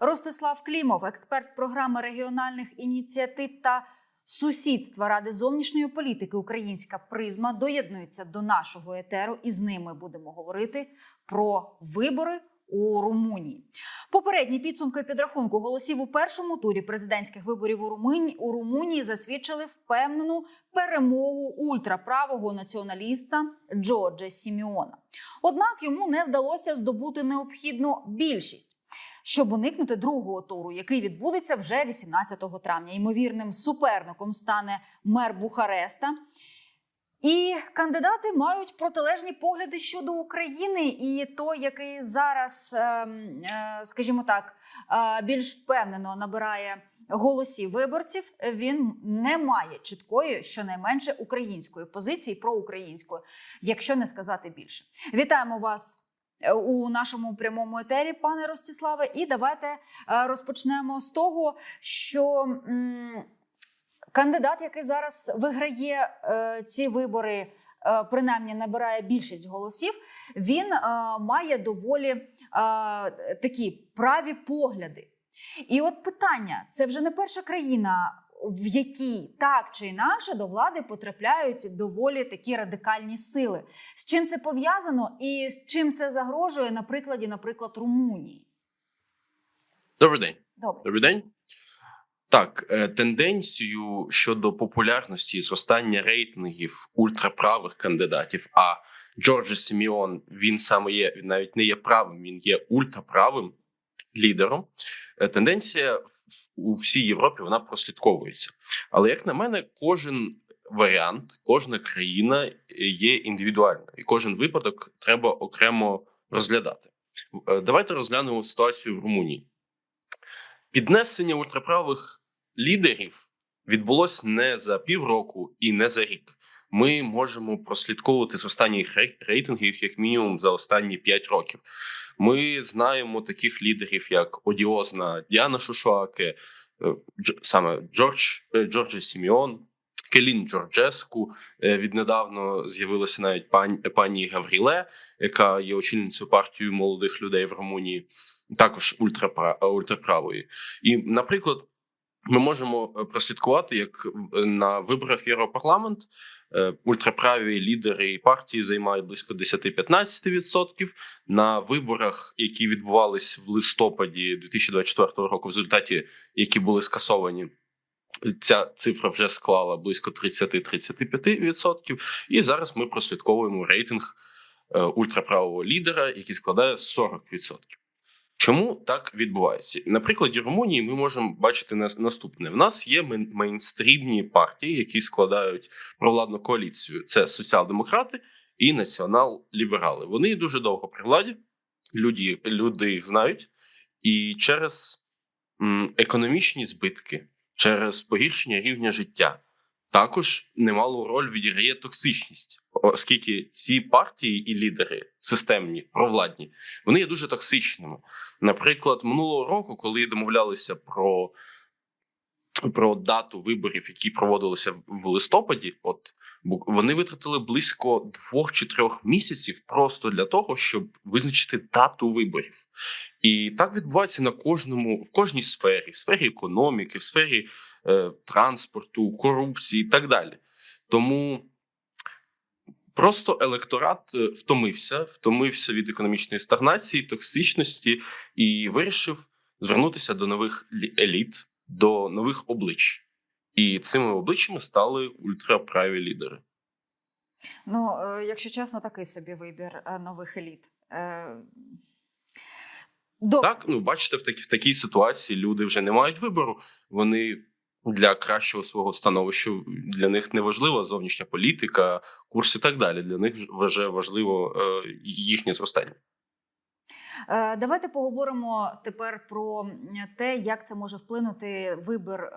Ростислав Клімов, експерт програми регіональних ініціатив та сусідства Ради зовнішньої політики Українська призма доєднується до нашого етеру, і з ними будемо говорити про вибори у Румунії. Попередні підсумки підрахунку голосів у першому турі президентських виборів у Румунії, засвідчили впевнену перемогу ультраправого націоналіста Джорджа Сіміона. Однак йому не вдалося здобути необхідну більшість. Щоб уникнути другого туру, який відбудеться вже 18 травня. Ймовірним суперником стане мер Бухареста. І кандидати мають протилежні погляди щодо України, і той, який зараз, ем, е, скажімо так, е, більш впевнено набирає голосів виборців, він не має чіткої, щонайменше української позиції проукраїнської, якщо не сказати більше. Вітаємо вас. Е, У нашому прямому етері, пане Ростиславе, і давайте е, розпочнемо з того, що кандидат, який зараз виграє е, ці вибори, принаймні набирає більшість голосів, він має доволі такі праві погляди. І от питання: це вже не перша країна, в якій так чи інакше до влади потрапляють доволі такі радикальні сили. З чим це пов'язано і з чим це загрожує на прикладі, наприклад, Румунії? Добрий день. Добре. Добрий день. Так, е, тенденцію щодо популярності і зростання рейтингів ультраправих кандидатів. А Джорджа Сіміон він саме є він навіть не є правим, він є ультраправим лідером. Е, Тенденція в- у всій Європі вона прослідковується. Але як на мене, кожен варіант, кожна країна є індивідуальною, і кожен випадок треба окремо розглядати. Е, Давайте розглянемо ситуацію в Румунії. Піднесення ультраправих лідерів відбулось не за півроку і не за рік. Ми можемо прослідковувати зростання їх рей- рейтингів як мінімум за останні 5 років. Ми знаємо таких лідерів, як одіозна Діана Шушуаке, саме Джордж е, Джорджа Сіміон, Келін Джорджеску. Е, Віднедавно з'явилася навіть пані, пані Гавріле, яка є очільницею партії молодих людей в Румунії, також ультрапра, ультраправої. І, наприклад, ми можемо е, прослідкувати, як на виборах в Європарламент ультраправі лідери партії займають близько 10-15%. На виборах, які відбувались в листопаді 2024 року, в результаті які були скасовані. Ця цифра вже склала близько 30-35%. І зараз ми прослідковуємо рейтинг е, ультраправого лідера, який складає 40%. Чому так відбувається? На прикладі Румунії ми можемо бачити на- наступне: в нас є мейн- мейнстрімні партії, які складають провладну коаліцію. Це соціал-демократи і націонал-ліберали. Вони дуже довго при владі, люди, люди їх знають, і через економічні збитки, через погіршення рівня життя. Також немалу роль відіграє токсичність, оскільки ці партії і лідери системні, провладні, вони є дуже токсичними. Наприклад, минулого року, коли домовлялися про, про дату виборів, які проводилися в- листопаді, от вони витратили близько двох чи трьох місяців просто для того, щоб визначити дату виборів. І так відбувається на кожному в кожній сфері: в сфері економіки, в сфері е, транспорту, корупції і так далі. Тому просто електорат е, втомився, втомився від економічної стагнації, токсичності і вирішив звернутися до нових еліт, до нових облич. І цими обличчями стали ультраправі лідери. Ну, е, якщо чесно, такий собі вибір е, нових еліт. Добре. Так, ну бачите, в такій в такій ситуації люди вже не мають вибору. Вони для кращого свого становища для них не важлива зовнішня політика, курс і так далі. Для них вже важливо е, їхнє зростання. Е, Давайте поговоримо тепер про те, як це може вплинути вибір е,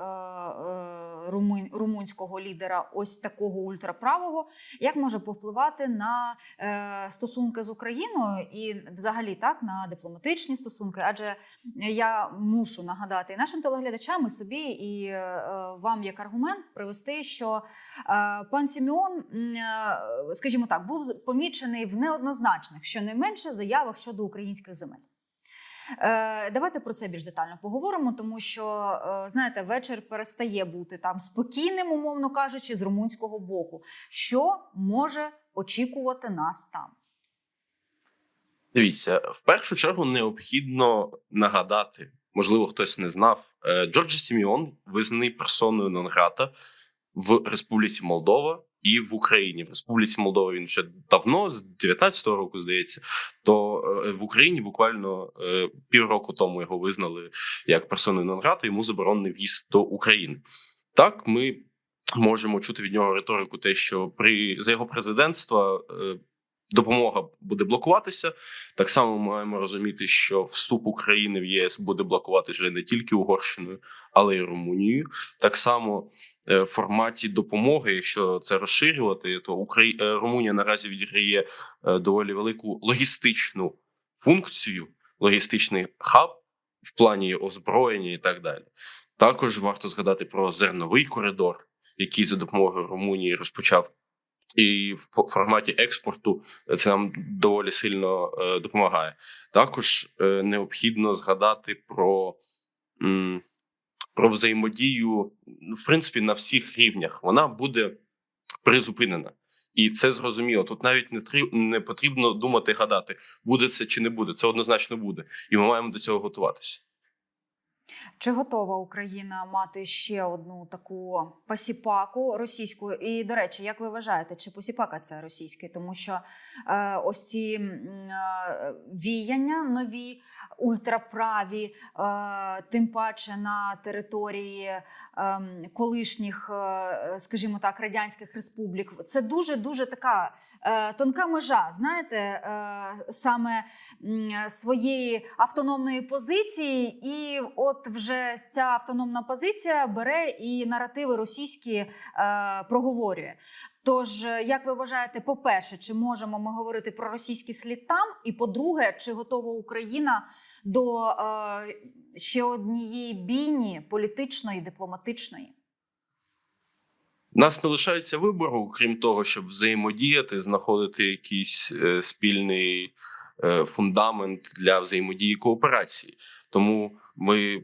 румунського лідера, ось такого ультраправого, як може повпливати на е, стосунки з Україною і взагалі так на дипломатичні стосунки. Адже я мушу нагадати нашим телеглядачам, і собі, і е, вам як аргумент привести, що е, пан е, скажімо так, був помічений в неоднозначних, щонайменше, заявах щодо українських земель. Е, давайте про це більш детально поговоримо, тому що е, знаєте, вечір перестає бути там спокійним, умовно кажучи, з румунського боку. Що може очікувати нас там? Дивіться, в першу чергу необхідно нагадати, можливо, хтось не знав. е, Джорджі Сіміон визнаний персоною нон-грата в Республіці Молдова і в Україні. В Республіці Молдова він ще давно, з 19-го року, здається. То е, в Україні буквально е, півроку тому його визнали як персону нонграту. йому заборонений в'їзд до України. Так, ми можемо чути від нього риторику, те, що при за його президентства. Допомога буде блокуватися. Так само маємо розуміти, що вступ України в ЄС буде блокувати вже не тільки Угорщиною, але й Румунією. Так само е, в форматі допомоги, якщо це розширювати, то Украї... е, Румунія наразі відіграє е, доволі велику логістичну функцію, логістичний хаб в плані озброєння і так далі. Також варто згадати про зерновий коридор, який за допомогою Румунії розпочав. І в форматі експорту це нам доволі сильно е, допомагає. Також е, необхідно згадати про, про взаємодію, ну, в принципі, на всіх рівнях. Вона буде призупинена. І це зрозуміло. Тут навіть не трі- не потрібно думати, гадати, буде це чи не буде. Це однозначно буде, і ми маємо до цього готуватися. Чи готова Україна мати ще одну таку посіпаку російську? І до речі, як ви вважаєте, чи посіпака це російський? Тому що е, ось ці е, віяння нові, ультраправі, е, тим паче на території е, колишніх, е, скажімо так, радянських республік, це дуже дуже така е, тонка межа. Знаєте, е, саме м, своєї автономної позиції, і от вже ця автономна позиція бере і наративи російські е, проговорює. Тож, е, як ви вважаєте, по-перше, чи можемо ми говорити про російський слід там? І по-друге, чи готова Україна до е, ще однієї бійні політичної, дипломатичної? Нас не лишається вибору, крім того, щоб взаємодіяти, знаходити якийсь е, спільний е, фундамент для взаємодії кооперації. Тому ми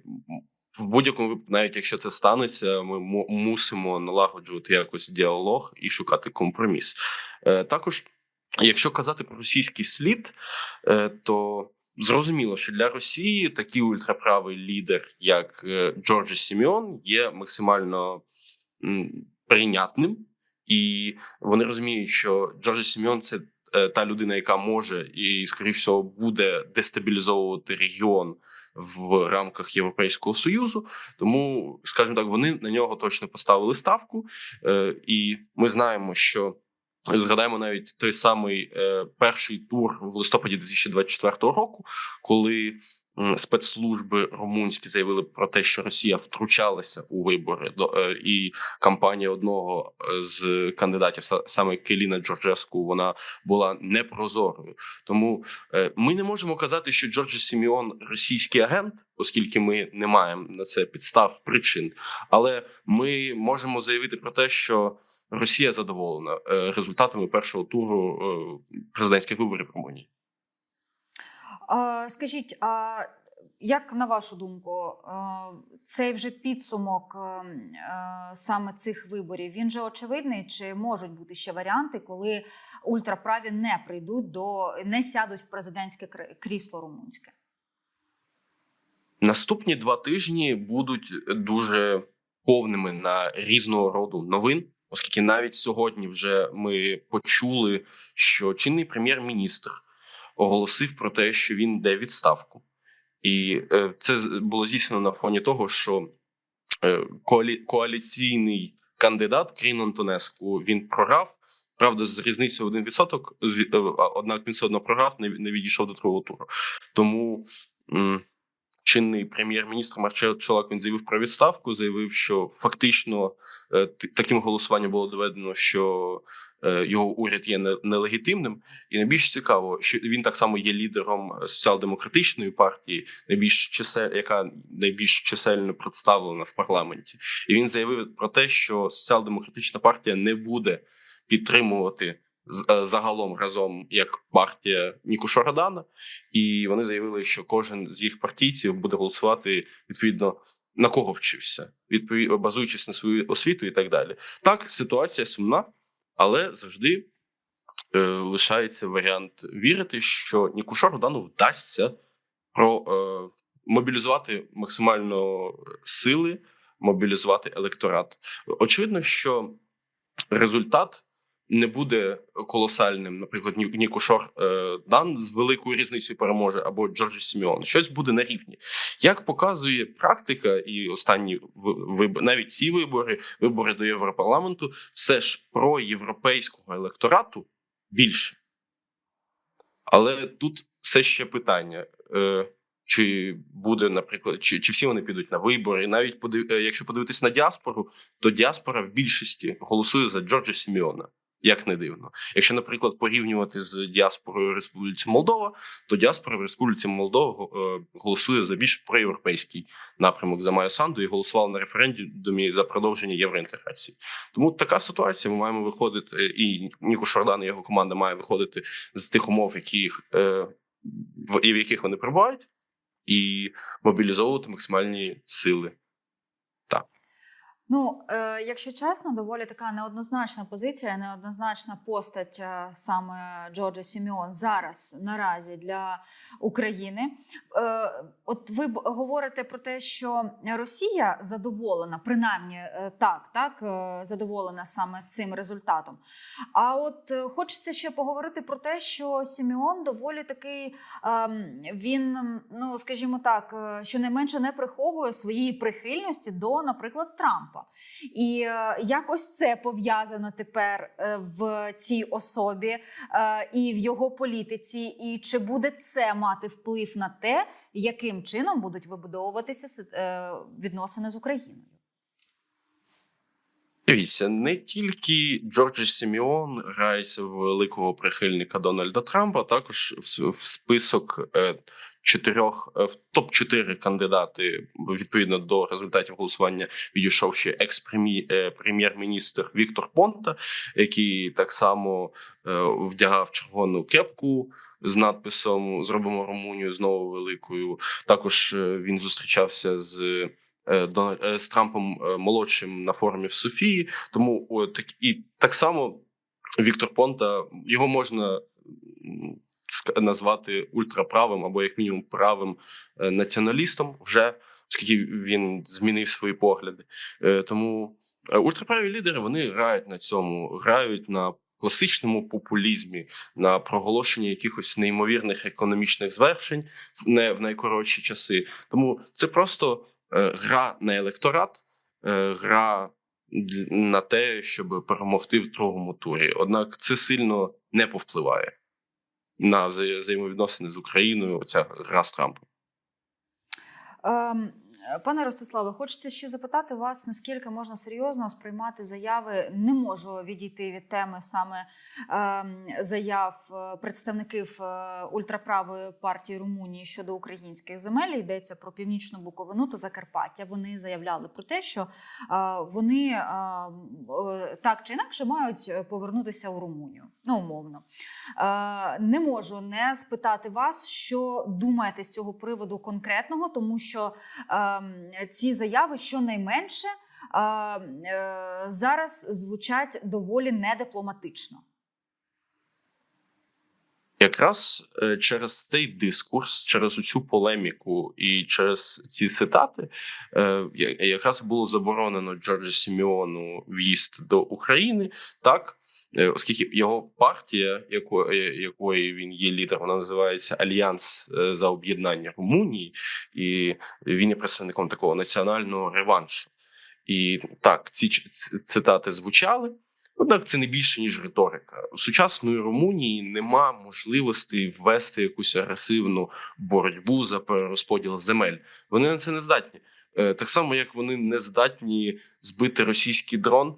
в будь-якому випадку, навіть якщо це станеться, ми му- мусимо налагоджувати якось діалог і шукати компроміс. Е, також, якщо казати про російський слід, е, то зрозуміло, що для Росії такий ультраправий лідер, як е, Джорджі Сіміон, є максимально прийнятним, і вони розуміють, що Джорджі Сіміон це та людина, яка може і, скоріш всього, буде дестабілізовувати регіон в рамках Європейського союзу. Тому, скажімо так, вони на нього точно поставили ставку, Е, і ми знаємо, що. Згадаємо навіть той самий е, перший тур в листопаді 2024 року, коли м, спецслужби румунські заявили про те, що Росія втручалася у вибори до е, і кампанія одного е, з кандидатів, саме Келіна Джорджеску, вона була непрозорою. Тому е, ми не можемо казати, що Джорджі Сіміон російський агент, оскільки ми не маємо на це підстав причин. Але ми можемо заявити про те, що Росія задоволена е, результатами першого туру е, президентських виборів в Румунії. Скажіть, а як на вашу думку, е, цей вже підсумок саме цих виборів, він же очевидний, чи можуть бути ще варіанти, коли ультраправі не прийдуть до не сядуть в президентське крісло румунське? Наступні два тижні будуть дуже повними на різного роду новин, оскільки навіть сьогодні вже ми почули, що чинний прем'єр-міністр оголосив про те, що він йде відставку, і е, це було здійснено на фоні того, що е, коалі- коаліційний кандидат Крін Антонеску він програв. Правда, з різницею в 1%, зві- е, однак він все одно програв, не, відійшов до другого туру. Тому чинний прем'єр-міністр Марчел Чолак він заявив про відставку. Заявив, що фактично е, таким голосуванням було доведено, що е, його уряд є не- нелегітимним. І найбільш цікаво, що він так само є лідером соціал-демократичної партії, найбільш чисел, яка найбільш чисельно представлена в парламенті. І він заявив про те, що соціал-демократична партія не буде підтримувати е, загалом разом як партія Ніку Шородана, і вони заявили, що кожен з їх партійців буде голосувати відповідно на кого вчився, відповідно базуючись на свою освіту і так далі. Так, ситуація сумна, але завжди е, лишається варіант вірити, що Ніку Шородану вдасться про е, мобілізувати максимально сили, мобілізувати електорат. Очевидно, що результат не буде колосальним. Наприклад, Ні- Ніку Шор е, Дан з великою різницею переможе або Джорджі Сіміон. Щось буде на рівні. Як показує практика, і останні вибори, навіть ці вибори, вибори до Європарламенту, все ж про європейського електорату більше. Але тут все ще питання. Е, чи буде, наприклад, чи, чи всі вони підуть на вибори? Навіть подив, е, якщо подивитись на діаспору, то діаспора в більшості голосує за Джорджа Сіміона. Як не дивно, якщо, наприклад, порівнювати з діаспорою Республіці Молдова, то діаспора в Республіці Молдова е, голосує за більш проєвропейський напрямок за Майю Санду і голосувала на референдумі за продовження євроінтеграції. Тому така ситуація. Ми маємо виходити, і Ніку Шордан і його команда має виходити з тих умов, які, е, в яких вони перебувають, і мобілізовувати максимальні сили. Ну, е, якщо чесно, доволі така неоднозначна позиція, неоднозначна постать е, саме Джорджа Сіміон зараз наразі для України. Е, от ви говорите про те, що Росія задоволена, принаймні е, так, так е, задоволена саме цим результатом. А от е, хочеться ще поговорити про те, що Сіміон доволі такий, ем, він, ну скажімо так, е, щонайменше не приховує своєї прихильності до, наприклад, Трампа. І якось як ось це пов'язано тепер е, в цій особі е, і в його політиці, і чи буде це мати вплив на те, яким чином будуть вибудовуватися си- е, відносини з Україною? Дивіться, не тільки Джорджі Сіміон грається великого прихильника Дональда Трампа, також в, список е, чотирьох е, в топ 4 кандидати відповідно до результатів голосування відійшов ще екс-прем'єр-міністр Віктор Понта, який так само е, вдягав червону кепку з надписом Зробимо Румунію знову великою. Також е, він зустрічався з е, е, з Трампом е, молодшим на форумі в Софії. Тому о, так і так само Віктор Понта його можна назвати ультраправим або як мінімум правим е, націоналістом, вже оскільки він змінив свої погляди. Е, Тому е, ультраправі лідери вони грають на цьому, грають на. Класичному популізмі на проголошенні якихось неймовірних економічних звершень в не в найкоротші часи. Тому це просто е, гра на електорат, е, гра на те, щоб перемогти в другому турі. Однак це сильно не повпливає на взаємовідносини з Україною. Оця гра з Трампом. Ем, Пане Ростиславе, хочеться ще запитати вас, наскільки можна серйозно сприймати заяви. Не можу відійти від теми саме ем, заяв е, представників е, ультраправої партії Румунії щодо українських земель. Йдеться про північну Буковину та Закарпаття. Вони заявляли про те, що е, вони е, е, так чи інакше мають повернутися у Румунію. Ну, умовно. Не можу не спитати вас, що думаєте з цього приводу конкретного, тому що ем, ці заяви щонайменше е, зараз звучать доволі недипломатично. Якраз е, через цей дискурс, через цю полеміку і через ці цитати, е, якраз було заборонено Джорджі Сіміону в'їзд до України, так оскільки його партія, яко- е, якої він є лідером, вона називається Альянс е, за об'єднання Румунії, і він є представником такого національного реваншу. І так, ці цитати звучали. Однак це не більше ніж риторика. У сучасної Румунії нема можливості ввести якусь агресивну боротьбу за перерозподіл земель. Вони на це не здатні. Е, Так само, як вони не здатні збити російський дрон,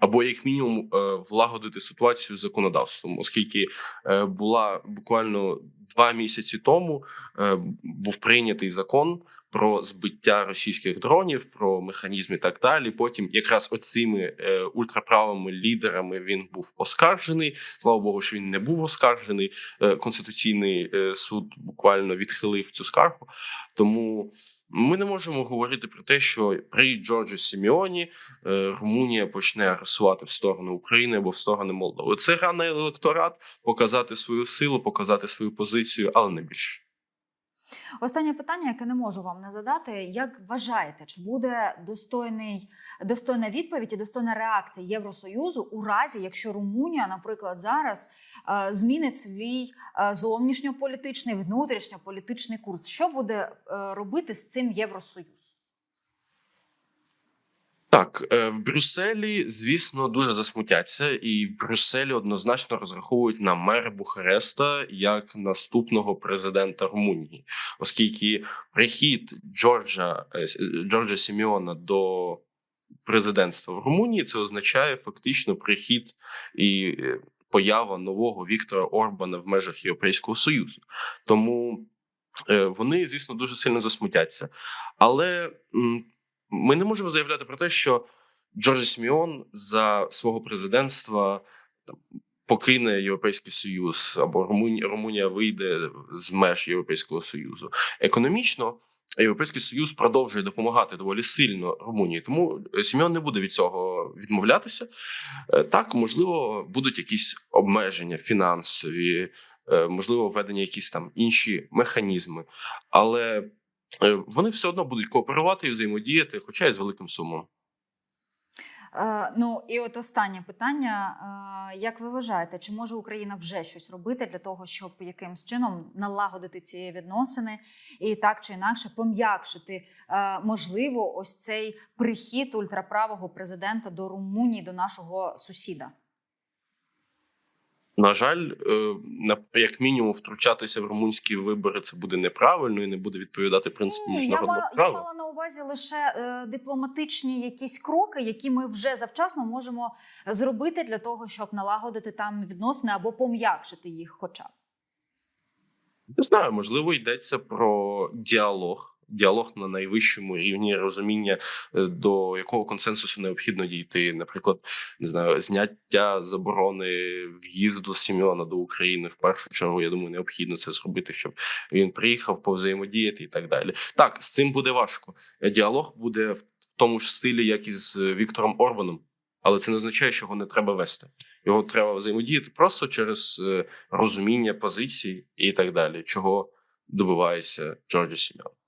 або як мінімум е, влагодити ситуацію з законодавством, оскільки е, була буквально два місяці тому е, був прийнятий закон про збиття російських дронів, про механізм і так далі. Потім, якраз оцими е, ультраправими лідерами він був оскаржений. Слава Богу, що він не був оскаржений. Е, Конституційний суд буквально відхилив цю скаргу. Тому ми не можемо говорити про те, що при Джорджі Сіміоні Румунія почне агресувати в сторону України або в сторону Молдови. Це гра на електорат, показати свою силу, показати свою позицію, але не більше. Останнє питання, яке не можу вам не задати. Як вважаєте, чи буде достойний достойна відповідь і достойна реакція Євросоюзу у разі, якщо Румунія, наприклад, зараз е, змінить свій е, зовнішньополітичний, внутрішньополітичний курс? Що буде е, робити з цим Євросоюз? Так, е, в Брюсселі, звісно, дуже засмутяться, і в Брюсселі однозначно розраховують на мера Бухареста як наступного президента Румунії, оскільки прихід Джорджа е, С- Джорджа Сіміона до президентства в Румунії це означає фактично прихід і е, поява нового Віктора Орбана в межах Європейського Союзу. Тому е, вони, звісно, дуже сильно засмутяться. Але ми не можемо заявляти про те, що Джордж Сіміон за свого президентства там, покине Європейський Союз або Румунія, Румунія вийде з меж Європейського Союзу. Економічно Європейський Союз продовжує допомагати доволі сильно Румунії, тому Сіміон не буде від цього відмовлятися. Е, Так, можливо, будуть якісь обмеження фінансові, е, можливо, введення якісь там інші механізми, але вони все одно будуть кооперувати і взаємодіяти, хоча й з великим сумом. Е, ну і от останнє питання: Е, як ви вважаєте, чи може Україна вже щось робити для того, щоб якимсь чином налагодити ці відносини і так чи інакше пом'якшити е, можливо ось цей прихід ультраправого президента до Румунії, до нашого сусіда? На жаль, е, на як мінімум, втручатися в румунські вибори це буде неправильно і не буде відповідати принципу міжнародного ма- я мала на увазі лише е, дипломатичні якісь кроки, які ми вже завчасно можемо зробити для того, щоб налагодити там відносини або пом'якшити їх, хоча б. Не знаю, можливо, йдеться про діалог. Діалог на найвищому рівні розуміння, е, до якого консенсусу необхідно дійти. Наприклад, не знаю, зняття заборони в'їзду Сімеона до України в першу чергу. Я думаю, необхідно це зробити, щоб він приїхав повзаємодіяти і так далі. Так, з цим буде важко. Е, Діалог буде в тому ж стилі, як і з е, Віктором Орбаном, але це не означає, що його не треба вести. Його треба взаємодіяти просто через розуміння позицій і так далі, чого добивається Джорджі Сімеон.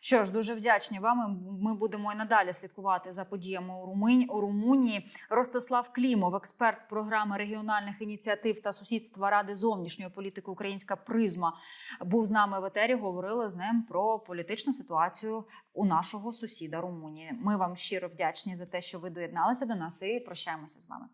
Що ж, дуже вдячні вам. Ми будемо і надалі слідкувати за подіями у Румунії. У Румунії Ростислав Клімов, експерт програми регіональних ініціатив та сусідства Ради зовнішньої політики Українська призма, був з нами в етері. Говорили з ним про політичну ситуацію у нашого сусіда Румунії. Ми вам щиро вдячні за те, що ви доєдналися до нас і прощаємося з вами.